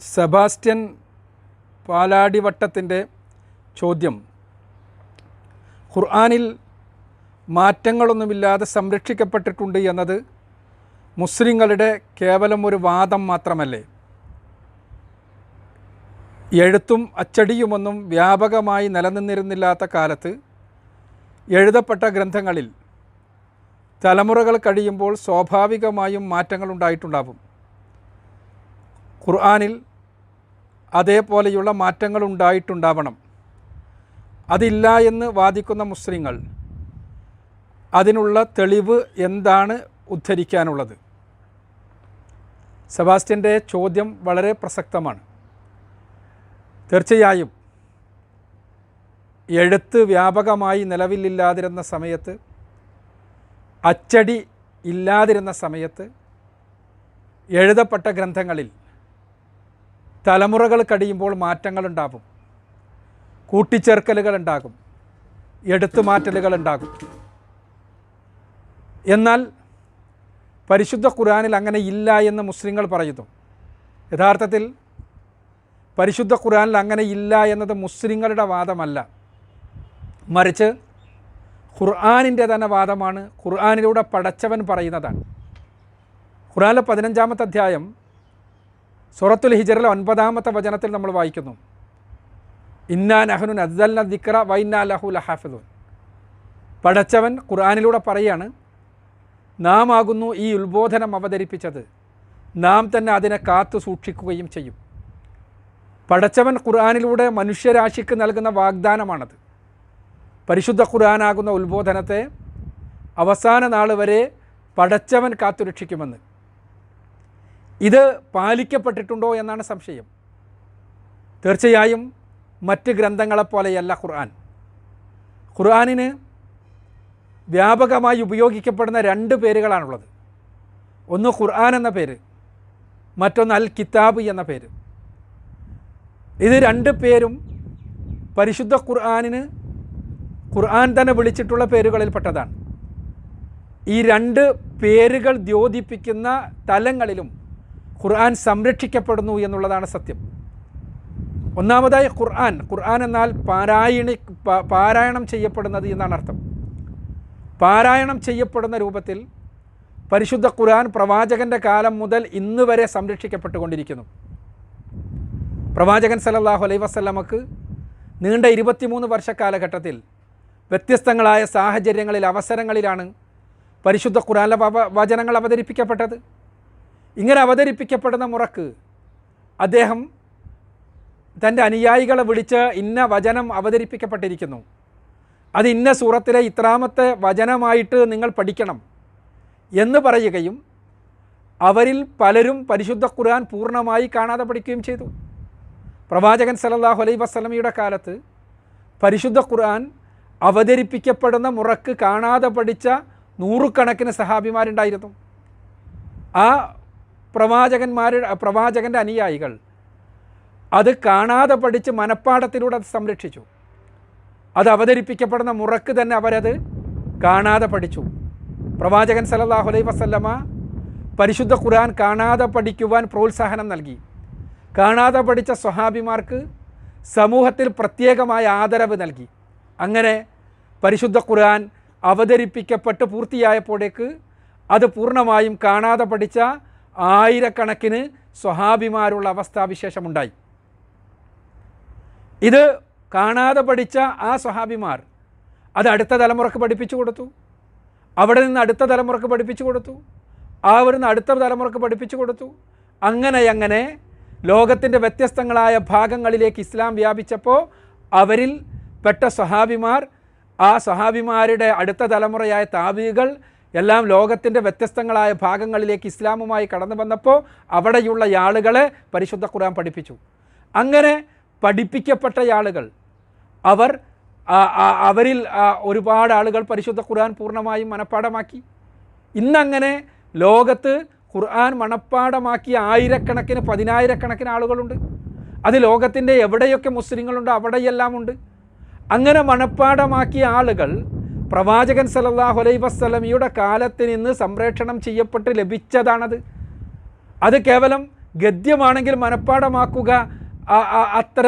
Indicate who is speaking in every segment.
Speaker 1: Sebastian പാലാടിവട്ടത്തിന്റെ ചോദ്യം. ഖുർആാനിൽ മാറ്റങ്ങളൊന്നുമില്ലാതെ സംരക്ഷിക്കപ്പെട്ടിട്ടുണ്ട് എന്നത് മുസ്ലിങ്ങളുടെ കേവലം ഒരു വാദം മാത്രമല്ലേ? എഴുത്തും അച്ചടിയുമൊന്നും വ്യാപകമായി നിലനിന്നിരുന്നില്ലാത്ത കാലത്ത് എഴുതപ്പെട്ട ഗ്രന്ഥങ്ങളിൽ തലമുറകൾ കഴിയുമ്പോൾ സ്വാഭാവികമായും മാറ്റങ്ങളുണ്ടായിട്ടുണ്ടാവും. ഖുർആനിൽ അതേപോലെയുള്ള മാറ്റങ്ങൾ ഉണ്ടായിട്ടുണ്ടാവണം. അതില്ല എന്ന് വാദിക്കുന്ന മുസ്ലിങ്ങൾ അതിനുള്ള തെളിവ് എന്താണ് ഉദ്ധരിക്കാനുള്ളത്? സെബാസ്റ്റ്യന്റെ ചോദ്യം വളരെ പ്രസക്തമാണ്. തീർച്ചയായും എഴുത്ത് വ്യാപകമായി നിലവിലില്ലാതിരുന്ന സമയത്ത് അച്ചടി ഇല്ലാതിരുന്ന സമയത്ത് എഴുതപ്പെട്ട ഗ്രന്ഥങ്ങളിൽ തലമുറകൾ കഴിയുമ്പോൾ മാറ്റങ്ങളുണ്ടാകും. കൂട്ടിച്ചേർക്കലുകൾ ഉണ്ടാകും. എടുത്തുമാറ്റലുകൾ ഉണ്ടാകും. എന്നാൽ പരിശുദ്ധ ഖുറാനിൽ അങ്ങനെ ഇല്ല എന്ന് മുസ്ലിങ്ങൾ പറയുന്നു. യഥാർത്ഥത്തിൽ പരിശുദ്ധ ഖുറാനിൽ അങ്ങനെ ഇല്ല എന്നത് മുസ്ലിങ്ങളുടെ വാദമല്ല. മറിച്ച് ഖുർആാനിന്റെ തന്നെ വാദമാണ് ഖുർആാനിലൂടെ പടച്ചവൻ പറയുന്നതാണ്. ഖുർആനിലെ പതിനഞ്ചാമത്തെ അധ്യായം സൂറത്തുൽ ഹിജറിലെ ഒൻപതാമത്തെ വചനത്തിൽ നമ്മൾ വായിക്കുന്നു. ഇന്നാ നഹനുൻ അദ്ദൽ ദിക്ര വൈന്നാ ലഹു ലഹാഫിദുൻ. പടച്ചവൻ ഖുർആാനിലൂടെ പറയാണ് നാം ആകുന്നു ഈ ഉത്ബോധനം അവതരിപ്പിച്ചത്. നാം തന്നെ അതിനെ കാത്തു സൂക്ഷിക്കുകയും ചെയ്യും. പടച്ചവൻ ഖുർആാനിലൂടെ മനുഷ്യരാശിക്ക് നൽകുന്ന വാഗ്ദാനമാണത്. പരിശുദ്ധ ഖുർആാനാകുന്ന ഉത്ബോധനത്തെ അവസാന നാൾ വരെ പടച്ചവൻ കാത്തുരക്ഷിക്കുമെന്ന്. ഇത് പാലിക്കപ്പെട്ടിട്ടുണ്ടോ എന്നാണ് സംശയം. തീർച്ചയായും മറ്റ് ഗ്രന്ഥങ്ങളെപ്പോലെയല്ല ഖുർആൻ. ഖുർആനിന് വ്യാപകമായി ഉപയോഗിക്കപ്പെടുന്ന രണ്ട് പേരുകളാണുള്ളത്. ഒന്ന് ഖുർആൻ എന്ന പേര് മറ്റൊന്ന് അൽ കിതാബ് എന്ന പേര്. ഇത് രണ്ട് പേരും പരിശുദ്ധ ഖുർആാനിന് ഖുർആൻ തന്നെ വിളിച്ചിട്ടുള്ള പേരുകളിൽപ്പെട്ടതാണ്. ഈ രണ്ട് പേരുകൾ ദ്യോതിപ്പിക്കുന്ന തലങ്ങളിലും ഖുർആൻ സംരക്ഷിക്കപ്പെടുന്നു എന്നുള്ളതാണ് സത്യം. ഒന്നാമതായി ഖുർആൻ. ഖുർആൻ എന്നാൽ പാരായണി പാരായണം ചെയ്യപ്പെടുന്നത് എന്നാണ് അർത്ഥം. പാരായണം ചെയ്യപ്പെടുന്ന രൂപത്തിൽ പരിശുദ്ധ ഖുർആൻ പ്രവാചകന്റെ കാലം മുതൽ ഇന്ന് വരെ സംരക്ഷിക്കപ്പെട്ടുകൊണ്ടിരിക്കുന്നു. പ്രവാചകൻ സലല്ലാഹു അലൈ വസ്ലമക്ക് നീണ്ട ഇരുപത്തിമൂന്ന് വർഷ കാലഘട്ടത്തിൽ വ്യത്യസ്തങ്ങളായ സാഹചര്യങ്ങളിൽ അവസരങ്ങളിലാണ് പരിശുദ്ധ ഖുർആൻ വചനങ്ങൾ അവതരിപ്പിക്കപ്പെട്ടത്. ഇങ്ങനെ അവതരിപ്പിക്കപ്പെടുന്ന മുറക്ക് അദ്ദേഹം തന്റെ അനുയായികളെ വിളിച്ച് ഇന്ന വചനം അവതരിപ്പിക്കപ്പെട്ടിരിക്കുന്നു. അത് ഇന്ന സൂറത്തിലെ ഇത്രാമത്തെ വചനമായിട്ട് നിങ്ങൾ പഠിക്കണം എന്ന് പറയുകയും അവരിൽ പലരും പരിശുദ്ധ ഖുർആൻ പൂർണമായി കാണാതെ പഠിക്കുകയും ചെയ്തു. പ്രവാചകൻ സലല്ലാഹു അലൈ വസല്ലമയുടെ കാലത്ത് പരിശുദ്ധ ഖുർആൻ അവതരിപ്പിക്കപ്പെടുന്ന മുറക്ക് കാണാതെ പഠിച്ച നൂറുകണക്കിന് സഹാബിമാരുണ്ടായിരുന്നു. ആ പ്രവാചകന്മാരുടെ പ്രവാചകന്റെ അനുയായികൾ. അത് കാണാതെ പഠിച്ച് മനഃപ്പാടത്തിലൂടെ അത് സംരക്ഷിച്ചു. അത് അവതരിപ്പിക്കപ്പെടുന്ന മുറക്ക് തന്നെ അവരത് കാണാതെ പഠിച്ചു. പ്രവാചകൻ സലല്ലാഹു അലൈ വസല്ലമ പരിശുദ്ധ ഖുർആൻ കാണാതെ പഠിക്കുവാൻ പ്രോത്സാഹനം നൽകി. കാണാതെ പഠിച്ച സ്വഹാബിമാർക്ക് സമൂഹത്തിൽ പ്രത്യേകമായ ആദരവ് നൽകി. അങ്ങനെ പരിശുദ്ധ ഖുർആൻ അവതരിപ്പിക്കപ്പെട്ട് പൂർത്തിയായപ്പോഴേക്ക് അത് പൂർണമായും കാണാതെ പഠിച്ച ആയിരക്കണക്കിന് സ്വഹാബിമാരുള്ള അവസ്ഥാവിശേഷമുണ്ടായി. ഇത് കാണാതെ പഠിച്ച ആ സ്വഹാബിമാർ അത് അടുത്ത തലമുറയ്ക്ക് പഠിപ്പിച്ചു കൊടുത്തു. അവിടെ നിന്ന് അടുത്ത തലമുറയ്ക്ക് പഠിപ്പിച്ചു കൊടുത്തു. അവിടുന്ന് അടുത്ത തലമുറയ്ക്ക് പഠിപ്പിച്ചു കൊടുത്തു. അങ്ങനെ അങ്ങനെ ലോകത്തിന്റെ വ്യത്യസ്തങ്ങളായ ഭാഗങ്ങളിലേക്ക് ഇസ്ലാം വ്യാപിച്ചപ്പോൾ അവരിൽ പെട്ട സ്വഹാബിമാർ ആ സ്വഹാബിമാരുടെ അടുത്ത തലമുറയായ താബികൾ എല്ലാം ലോകത്തിന്റെ വ്യത്യസ്തങ്ങളായ ഭാഗങ്ങളിലേക്ക് ഇസ്ലാമുമായി കടന്നു വന്നപ്പോൾ അവിടെയുള്ള ആളുകളെ പരിശുദ്ധ ഖുർആൻ പഠിപ്പിച്ചു. അങ്ങനെ പഠിപ്പിക്കപ്പെട്ട ആളുകൾ അവർ അവരിൽ ഒരുപാട് ആളുകൾ പരിശുദ്ധ ഖുർആൻ പൂർണമായും മനഃപ്പാടമാക്കി. ഇന്നങ്ങനെ ലോകത്ത് ഖുർആൻ മനഃപ്പാടമാക്കിയ ആയിരക്കണക്കിന് പതിനായിരക്കണക്കിന് ആളുകളുണ്ട്. അത് ലോകത്തിന്റെ എവിടെയൊക്കെ മുസ്ലിങ്ങളുണ്ടോ അവിടെയെല്ലാം ഉണ്ട്. അങ്ങനെ മനഃപ്പാടമാക്കിയ ആളുകൾ പ്രവാചകൻ സലല്ലാഹു അലൈ വസ്ലമിയുടെ കാലത്ത് നിന്ന് സംപ്രേഷണം ചെയ്യപ്പെട്ട് ലഭിച്ചതാണത്. അത് കേവലം ഗദ്യമാണെങ്കിൽ മനഃപ്പാടമാക്കുക അത്ര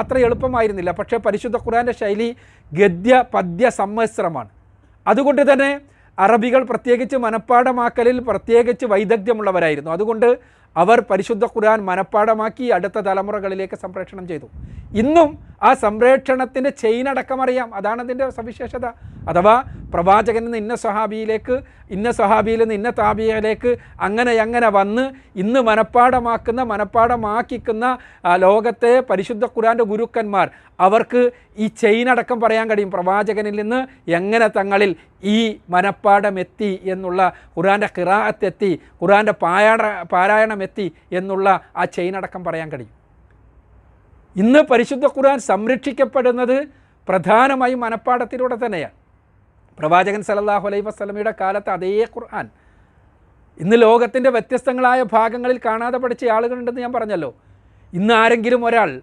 Speaker 1: അത്ര എളുപ്പമായിരുന്നില്ല. പക്ഷേ പരിശുദ്ധ ഖുറാന്റെ ശൈലി ഗദ്യ പദ്യ സമ്മിശ്രമാണ് അതുകൊണ്ട് തന്നെ അറബികൾ പ്രത്യേകിച്ച് മനഃപ്പാടമാക്കലിൽ പ്രത്യേകിച്ച് വൈദഗ്ധ്യമുള്ളവരായിരുന്നു. അതുകൊണ്ട് അവർ പരിശുദ്ധ ഖുർആൻ മനഃപ്പാടമാക്കി അടുത്ത തലമുറകളിലേക്ക് സംപ്രേഷണം ചെയ്തു. ഇന്നും ആ സംപ്രേഷണത്തിന്റെ ചെയിൻ അടക്കം അറിയാം. അതാണ് അതിന്റെ സവിശേഷത. അഥവാ പ്രവാചകൻ നിന്ന് ഇന്ന സഹാബിയിലേക്ക് ഇന്ന സഹാബിയിൽ നിന്ന് ഇന്ന താബിയയിലേക്ക് അങ്ങനെ അങ്ങനെ വന്ന് ഇന്ന് മനഃപ്പാടമാക്കുന്ന മനഃപ്പാടമാക്കിക്കുന്ന ലോകത്തെ പരിശുദ്ധ ഖുരാന്റെ ഗുരുക്കന്മാർ അവർക്ക് ഈ ചെയിൻ അടക്കം പറയാൻ കഴിയും. പ്രവാചകനിൽ നിന്ന് എങ്ങനെ തങ്ങളിൽ ഈ മനഃപ്പാടം എത്തി എന്നുള്ള ഖുറാന്റെ ഖിറാഅത്ത് ഖുറാന്റെ പായാട പാരായണ എത്തി എന്നുള്ള ആ ചെയിൻ അടക്കം പറയാൻ കഴിയും. ഇന്ന് പരിശുദ്ധ ഖുർആൻ സംരക്ഷിക്കപ്പെടുന്നത് പ്രധാനമായും മനഃപ്പാടത്തിലൂടെ തന്നെയാണ്. പ്രവാചകൻ സലല്ലാഹു അലൈഹി വസ്ലമിയുടെ കാലത്ത് അതേ ഖുർആൻ. ഇന്ന് ലോകത്തിന്റെ വ്യത്യസ്തങ്ങളായ ഭാഗങ്ങളിൽ കാണാതെ പഠിച്ച ആളുകളുണ്ടെന്ന് ഞാൻ പറഞ്ഞല്ലോ. ഇന്ന് ആരെങ്കിലും ഒരാൾ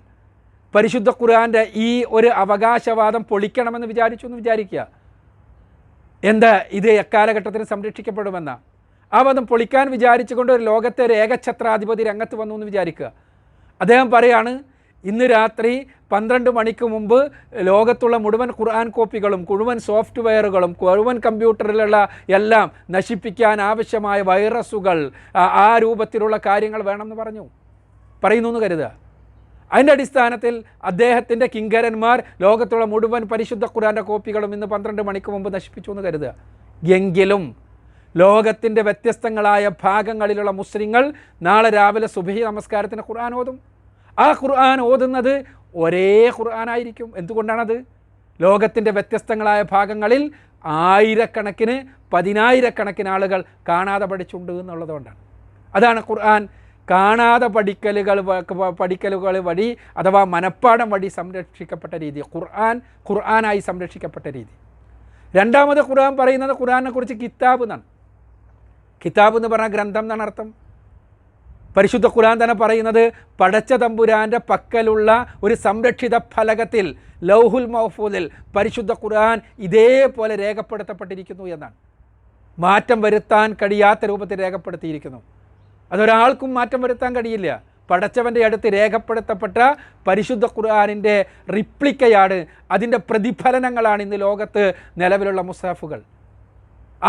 Speaker 1: പരിശുദ്ധ ഖുർആന്റെ ഈ ഒരു അവകാശവാദം പൊളിക്കണമെന്ന് വിചാരിച്ചു എന്ന് വിചാരിക്കുക. എന്താ ഇത് എക്കാലഘട്ടത്തിൽ സംരക്ഷിക്കപ്പെടുമെന്ന? ആ വാദം പൊളിക്കാൻ വിചാരിച്ചുകൊണ്ട് ഒരു ലോകത്തെ ഒരു ഏകഛത്രാധിപതി രംഗത്ത് വന്നു എന്ന് വിചാരിക്കുക. അദ്ദേഹം പറയാണ് ഇന്ന് രാത്രി പന്ത്രണ്ട് മണിക്ക് മുമ്പ് ലോകത്തുള്ള മുഴുവൻ ഖുർആൻ കോപ്പികളും മുഴുവൻ സോഫ്റ്റ്വെയറുകളും മുഴുവൻ കമ്പ്യൂട്ടറിലുള്ള എല്ലാം നശിപ്പിക്കാൻ ആവശ്യമായ വൈറസുകൾ ആ- രൂപത്തിലുള്ള കാര്യങ്ങൾ വേണമെന്ന് പറഞ്ഞു. പറയുന്നു എന്ന് കരുതുക. അതിന്റെ അടിസ്ഥാനത്തിൽ അദ്ദേഹത്തിന്റെ കിങ്കരന്മാർ ലോകത്തുള്ള മുഴുവൻ പരിശുദ്ധ ഖുർആന്റെ കോപ്പികളും ഇന്ന് പന്ത്രണ്ട് മണിക്ക് മുമ്പ് നശിപ്പിച്ചു എന്ന് കരുതുക. എങ്കിലും ലോകത്തിന്റെ വ്യത്യസ്തങ്ങളായ ഭാഗങ്ങളിലുള്ള മുസ്ലിങ്ങൾ നാളെ രാവിലെ സുബഹി നമസ്കാരത്തിന് ഖുർആൻ ഓതും. ആ ഖുർആൻ ഓതുന്നത് ഒരേ ഖുർആനായിരിക്കും. എന്തുകൊണ്ടാണത്? ലോകത്തിന്റെ വ്യത്യസ്തങ്ങളായ ഭാഗങ്ങളിൽ ആയിരക്കണക്കിന് പതിനായിരക്കണക്കിന് ആളുകൾ കാണാതെ പഠിച്ചുണ്ട് എന്നുള്ളതുകൊണ്ടാണ് അതാണ് ഖുർആൻ. കാണാതെ പഠിക്കലുകൾ പഠിക്കലുകൾ വഴി അഥവാ മനഃപ്പാടം വഴി സംരക്ഷിക്കപ്പെട്ട രീതി. ഖുർആൻ ഖുർആനായി സംരക്ഷിക്കപ്പെട്ട രീതി. രണ്ടാമത് ഖുർആൻ പറയുന്നത് ഖുർആനെ കുറിച്ച് കിതാബ് എന്നാണ്. കിതാബ് എന്ന് പറഞ്ഞാൽ ഗ്രന്ഥം എന്നാണ് അർത്ഥം. പരിശുദ്ധ ഖുർആൻ തന്നെ പറയുന്നത് പടച്ച തമ്പുരാന്റെ പക്കലുള്ള ഒരു സംരക്ഷിത ഫലകത്തിൽ ലൗഹുൽ മഹഫൂദിൽ പരിശുദ്ധ ഖുർആൻ ഇതേപോലെ രേഖപ്പെടുത്തപ്പെട്ടിരിക്കുന്നു എന്നാണ്. മാറ്റം വരുത്താൻ കഴിയാത്ത രൂപത്തിൽ രേഖപ്പെടുത്തിയിരിക്കുന്നു. അതൊരാൾക്കും മാറ്റം വരുത്താൻ കഴിയില്ല. പടച്ചവന്റെ അടുത്ത് രേഖപ്പെടുത്തപ്പെട്ട പരിശുദ്ധ ഖുർആാനിന്റെ റിപ്ലിക്കയാണ് അതിന്റെ പ്രതിഫലനങ്ങളാണ് ഇന്ന് ലോകത്ത് നിലവിലുള്ള മുസാഫുകൾ.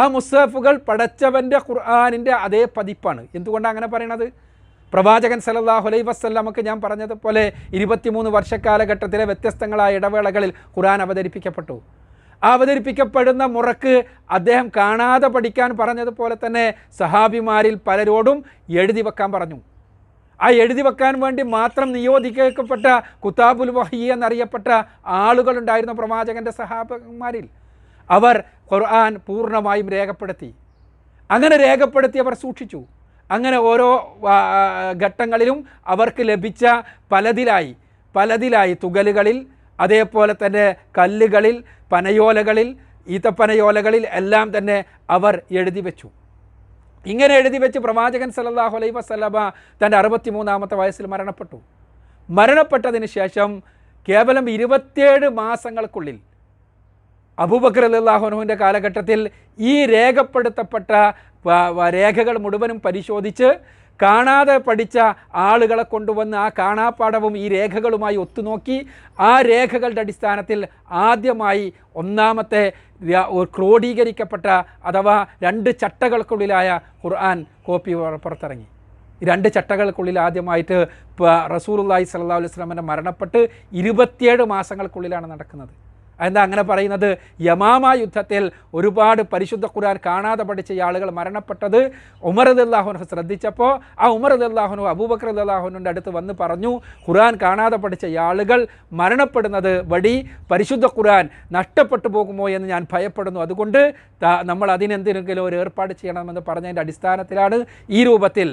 Speaker 1: ആ മുസാഫുകൾ പടച്ചവന്റെ ഖുർആാനിന്റെ അതേ പതിപ്പാണ്. എന്തുകൊണ്ടാണ് അങ്ങനെ പറയണത്? പ്രവാചകൻ സല്ലല്ലാഹു അലൈഹി വസല്ലമക്ക് ഞാൻ പറഞ്ഞതുപോലെ ഇരുപത്തിമൂന്ന് വർഷക്കാലഘട്ടത്തിലെ വ്യത്യസ്തങ്ങളായ ഇടവേളകളിൽ ഖുർആൻ അവതരിപ്പിക്കപ്പെട്ടു. അവതരിപ്പിക്കപ്പെടുന്ന മുറക്ക് അദ്ദേഹം കാണാതെ പഠിക്കാൻ പറഞ്ഞതുപോലെ തന്നെ സഹാബിമാരിൽ പലരോടും എഴുതി വെക്കാൻ പറഞ്ഞു. ആ എഴുതി വെക്കാൻ വേണ്ടി മാത്രം നിയോഗിക്കപ്പെട്ട കുത്താബുൽ വഹി എന്നറിയപ്പെട്ട ആളുകളുണ്ടായിരുന്നു പ്രവാചകന്റെ സഹാബന്മാരിൽ അവർ ഖുർആൻ പൂർണമായും രേഖപ്പെടുത്തി. അങ്ങനെ രേഖപ്പെടുത്തി അവർ സൂക്ഷിച്ചു. അങ്ങനെ ഓരോ ഘട്ടങ്ങളിലും അവർക്ക് ലഭിച്ച പലതിലായി പലതിലായി തുകലുകളിൽ അതേപോലെ തന്നെ കല്ലുകളിൽ പനയോലകളിൽ ഈത്തപ്പനയോലകളിൽ എല്ലാം തന്നെ അവർ എഴുതി വെച്ചു. ഇങ്ങനെ എഴുതി വെച്ച് പ്രവാചകൻ സല്ലല്ലാഹു അലൈ വസല്ലമ തന്റെ അറുപത്തിമൂന്നാമത്തെ വയസ്സിൽ മരണപ്പെട്ടു. മരണപ്പെട്ടതിന് ശേഷം കേവലം ഇരുപത്തിയേഴ് മാസങ്ങൾക്കുള്ളിൽ അബൂബക്കർ അല്ലാഹുനുവിന്റെ കാലഘട്ടത്തിൽ ഈ രേഖപ്പെടുത്തപ്പെട്ട രേഖകൾ മുഴുവനും പരിശോധിച്ച് കാണാതെ പഠിച്ച ആളുകളെ കൊണ്ടുവന്ന് ആ കാണാപ്പാടവും ഈ രേഖകളുമായി ഒത്തുനോക്കി ആ രേഖകളുടെ അടിസ്ഥാനത്തിൽ ആദ്യമായി ഒന്നാമത്തെ ക്രോഡീകരിക്കപ്പെട്ട അഥവാ രണ്ട് ചട്ടകൾക്കുള്ളിലായ ഖുർആൻ കോപ്പി പുറത്തിറങ്ങി. രണ്ട് ചട്ടകൾക്കുള്ളിൽ ആദ്യമായിട്ട് റസൂലുള്ളാഹി സ്വല്ലല്ലാഹു അലൈഹി വസല്ലമയുടെ മരണപ്പെട്ട് ഇരുപത്തിയേഴ് മാസങ്ങൾക്കുള്ളിലാണ് നടക്കുന്നത്. എന്താ അങ്ങനെ പറയുന്നത്? യമാമ യുദ്ധത്തിൽ ഒരുപാട് പരിശുദ്ധ ഖുർആൻ കാണാതെ പഠിച്ച ആളുകൾ മരണപ്പെട്ടത് ഉമർ അല്ലാഹുനു ശ്രദ്ധിച്ചപ്പോൾ ആ ഉമർ അല്ലാഹുനു അബൂബക്കർ അല്ലാഹുനുന്റെ അടുത്ത് വന്ന് പറഞ്ഞു ഖുർആൻ കാണാതെ പഠിച്ച ആളുകൾ മരണപ്പെടുന്നത് വഴി പരിശുദ്ധ ഖുർആൻ നഷ്ടപ്പെട്ടു പോകുമോ എന്ന് ഞാൻ ഭയപ്പെടുന്നു. അതുകൊണ്ട് നമ്മൾ അതിനെന്തിനെങ്കിലും ഒരു ഏർപ്പാട് ചെയ്യണമെന്ന് പറഞ്ഞതിന്റെ അടിസ്ഥാനത്തിലാണ് ഈ രൂപത്തിൽ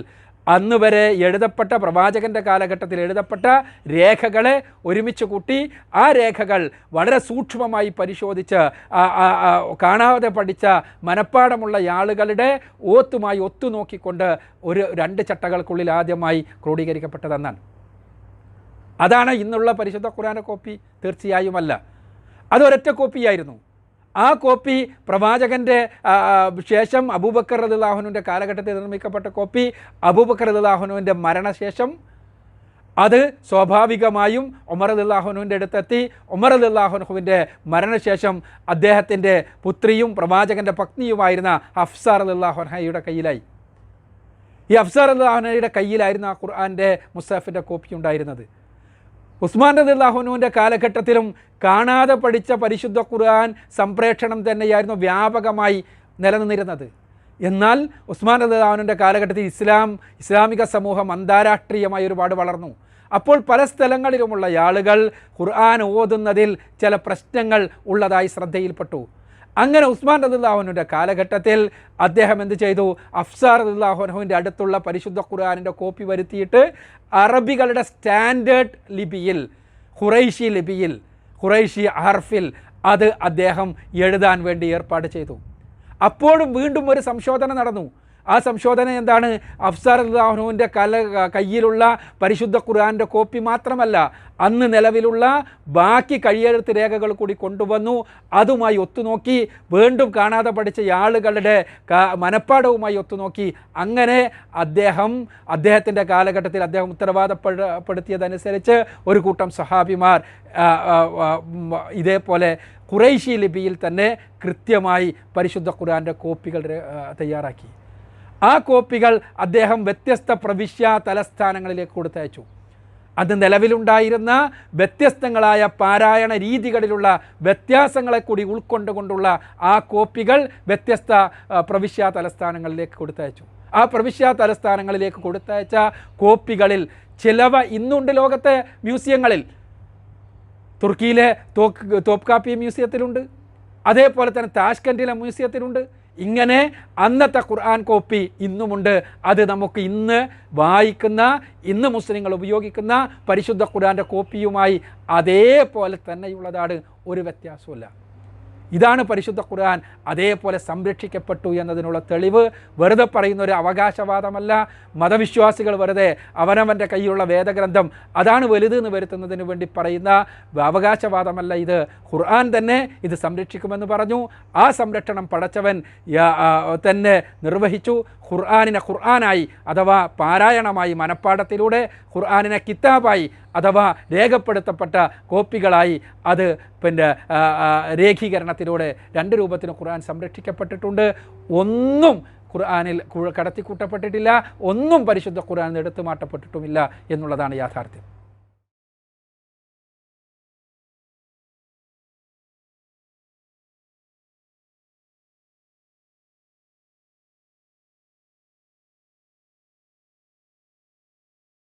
Speaker 1: അന്ന് വരെ എഴുതപ്പെട്ട പ്രവാചകന്റെ കാലഘട്ടത്തിൽ എഴുതപ്പെട്ട രേഖകളെ ഒരുമിച്ച് കൂട്ടി ആ രേഖകൾ വളരെ സൂക്ഷ്മമായി പരിശോധിച്ച് കാണാതെ പഠിച്ച മനഃപ്പാടമുള്ള ആളുകളുടെ ഓത്തുമായി ഒത്തുനോക്കിക്കൊണ്ട് ഒരു രണ്ട് ചട്ടകൾക്കുള്ളിൽ ആദ്യമായി ക്രോഡീകരിക്കപ്പെട്ടതെന്നാണ്. അതാണ് ഇന്നുള്ള പരിശുദ്ധ ഖുർആന കോപ്പി. തീർച്ചയായുമല്ല. അതൊരൊറ്റ കോപ്പിയായിരുന്നു. ആ കോപ്പി പ്രവാചകന്റെ ശേഷം അബൂബക്കർ റദുല്ലാഹുനുവിന്റെ കാലഘട്ടത്തിൽ നിർമ്മിക്കപ്പെട്ട കോപ്പി അബൂബക്കർ റദുല്ലാഹുനുവിന്റെ മരണശേഷം അത് സ്വാഭാവികമായും ഉമർ അല്ലാഹുനുവിന്റെ അടുത്തെത്തി. ഉമർ അല്ലാഹുനുവിന്റെ മരണശേഷം അദ്ദേഹത്തിന്റെ പുത്രിയും പ്രവാചകന്റെ പത്നിയുമായിരുന്ന ഹഫ്സാർ അല്ലാഹുനഹയുടെ കയ്യിലായി. ഈ അഫ്സാർ അള്ളാഹുനയുടെ കയ്യിലായിരുന്നു ആ ഖുർആാന്റെ മുസാഫിന്റെ കോപ്പി ഉണ്ടായിരുന്നത്. ഉസ്മാൻ റദിള്ളാഹുനുവിന്റെ കാലഘട്ടത്തിലും കാണാതെ പഠിച്ച പരിശുദ്ധ ഖുർആൻ സംപ്രേഷണം തന്നെയായിരുന്നു വ്യാപകമായി നിലനിന്നിരുന്നത്. എന്നാൽ ഉസ്മാൻ റദിള്ളാഹുവിന്റെ കാലഘട്ടത്തിൽ ഇസ്ലാം ഇസ്ലാമിക സമൂഹം അന്താരാഷ്ട്രീയമായി ഒരുപാട് വളർന്നു. അപ്പോൾ പല സ്ഥലങ്ങളിലുമുള്ള ആളുകൾ ഖുർആൻ ഓതുന്നതിൽ ചില പ്രശ്നങ്ങൾ ഉള്ളതായി ശ്രദ്ധയിൽപ്പെട്ടു. അങ്ങനെ ഉസ്മാൻ റദുല്ലാഹുനുവിന്റെ കാലഘട്ടത്തിൽ അദ്ദേഹം എന്ത് ചെയ്തു? അഫ്സാർ റദുല്ലാഹുനുവിന്റെ അടുത്തുള്ള പരിശുദ്ധ ഖുർആാനിന്റെ കോപ്പി വരുത്തിയിട്ട് അറബികളുടെ സ്റ്റാൻഡേർഡ് ലിപിയിൽ ഖുറൈഷി ലിപിയിൽ ഖുറൈഷി ഹർഫിൽ അത് അദ്ദേഹം എഴുതാൻ വേണ്ടി ഏർപ്പാട് ചെയ്തു. അപ്പോഴും വീണ്ടും ഒരു സംശോധന നടന്നു. ആ സംശോധന എന്താണ്? അഫ്സാർ അള്ളാഹുവിന്റെ കല കയ്യിലുള്ള പരിശുദ്ധ ഖുർആാന്റെ കോപ്പി മാത്രമല്ല അന്ന് നിലവിലുള്ള ബാക്കി കഴിയെഴുത്ത് രേഖകൾ കൂടി കൊണ്ടുവന്നു. അതുമായി ഒത്തുനോക്കി വീണ്ടും കാണാതെ പഠിച്ച ആളുകളുടെ മനപ്പാടവുമായി ഒത്തുനോക്കി. അങ്ങനെ അദ്ദേഹം അദ്ദേഹത്തിന്റെ കാലഘട്ടത്തിൽ അദ്ദേഹം ഉത്തരവാദപ്പെടുത്തിയതനുസരിച്ച് ഒരു കൂട്ടം സഹാബിമാർ ഇതേപോലെ ഖുറൈശി ലിപിയിൽ തന്നെ കൃത്യമായി പരിശുദ്ധ ഖുർആന്റെ കോപ്പികൾ തയ്യാറാക്കി. ആ കോപ്പികൾ അദ്ദേഹം വ്യത്യസ്ത പ്രവിശ്യ തലസ്ഥാനങ്ങളിലേക്ക് കൊടുത്തയച്ചു. അത് നിലവിലുണ്ടായിരുന്ന വ്യത്യസ്തങ്ങളായ പാരായണ രീതികളിലുള്ള വ്യത്യാസങ്ങളെ കൂടി ഉൾക്കൊണ്ടുകൊണ്ടുള്ള ആ കോപ്പികൾ വ്യത്യസ്ത പ്രവിശ്യ തലസ്ഥാനങ്ങളിലേക്ക് കൊടുത്തയച്ചു. ആ പ്രവിശ്യ തലസ്ഥാനങ്ങളിലേക്ക് കൊടുത്തയച്ച കോപ്പികളിൽ ചിലവ ഇന്നുണ്ട് ലോകത്തെ മ്യൂസിയങ്ങളിൽ. തുർക്കിയിലെ തോക്ക് തോപ്കാപ്പി മ്യൂസിയത്തിലുണ്ട്. അതേപോലെ തന്നെ താഷ്കൻഡിലെ മ്യൂസിയത്തിലുണ്ട്. ഇങ്ങനെ അന്നത്തെ ഖുർആൻ കോപ്പി ഇന്നുമുണ്ട്. അത് നമുക്ക് ഇന്ന് വായിക്കുന്ന ഇന്ന് മുസ്ലിങ്ങൾ ഉപയോഗിക്കുന്ന പരിശുദ്ധ ഖുർആന്റെ കോപ്പിയുമായി അതേപോലെ തന്നെയുള്ളതാണ്. ഒരു വ്യത്യാസമില്ല ഇതാണ് പരിശുദ്ധ ഖുർആൻ. അതേപോലെ സംരക്ഷിക്കപ്പെട്ടു എന്നതിനുള്ള തെളിവ് വെറുതെ പറയുന്ന ഒരു അവകാശവാദമല്ല. മതവിശ്വാസികൾ വെറുതെ അവനവന്റെ കയ്യിലുള്ള വേദഗ്രന്ഥം അതാണ് വലുത് എന്ന് വരുത്തുന്നതിന് വേണ്ടി പറയുന്ന അവകാശവാദമല്ല ഇത്. ഖുർആൻ തന്നെ ഇത് സംരക്ഷിക്കുമെന്ന് പറഞ്ഞു. ആ സംരക്ഷണം പടച്ചവൻ തന്നെ നിർവഹിച്ചു. ഖുർആാനിനെ ഖുർആാനായി അഥവാ പാരായണമായി മനപ്പാടത്തിലൂടെ ഖുർആാനിനെ കിതാബായി അഥവാ രേഖപ്പെടുത്തപ്പെട്ട കോപ്പികളായി അത് പിന്നെ രേഖീകരണത്തിലൂടെ രണ്ട് രൂപത്തിന് ഖുർആൻ സംരക്ഷിക്കപ്പെട്ടിട്ടുണ്ട്. ഒന്നും ഖുർആാനിൽ കടത്തിക്കൂട്ടപ്പെട്ടിട്ടില്ല. ഒന്നും പരിശുദ്ധ ഖുർആാനിൽ എടുത്തു മാറ്റപ്പെട്ടിട്ടുമില്ല എന്നുള്ളതാണ് യാഥാർത്ഥ്യം.